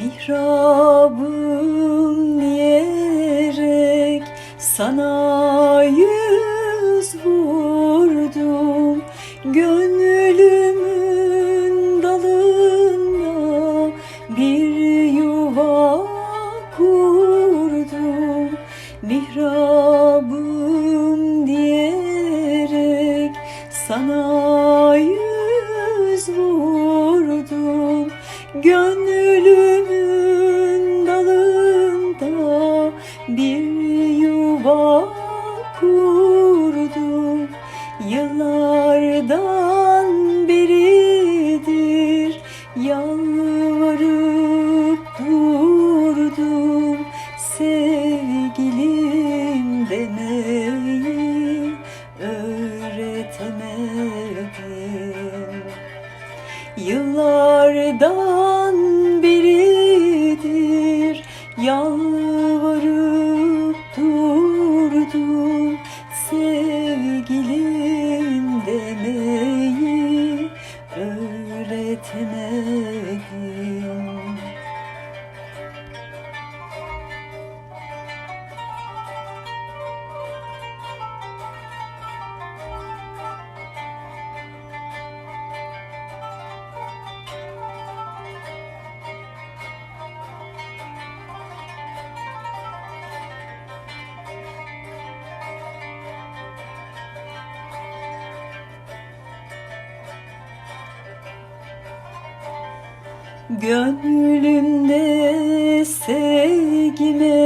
Mihrabım diyerek sana yüz vurdum. Gönlümün dalında bir yuva kurdum. Mihrabım diyerek sana yüz vurdum. Gönlümün Yıllardan beridir yalvarıp durdum Sevgilim demeyi öğretemedim. Yıllardan beridir yalvarıp öğretemedim Gönlümde sevgime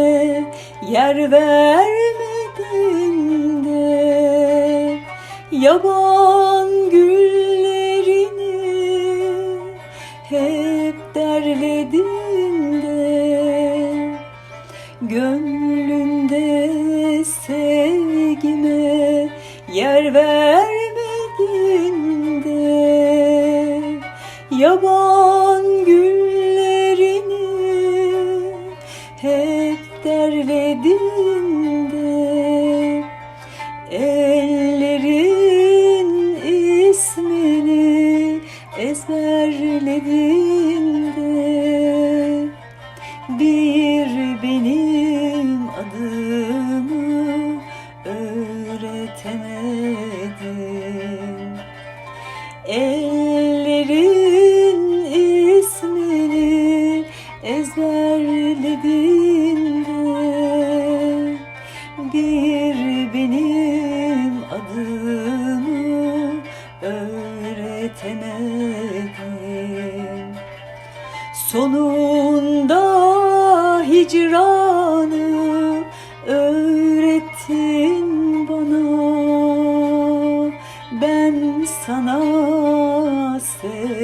yer vermedin de Yaban güllerini hep derledin de Gönlünde sevgime yer vermedin de Yaban hep derledin de Ellerin ismini ezberledin Bir benim adımı öğretemedin Sonunda hicranı öğrettin bana. Ben sana sevmeyi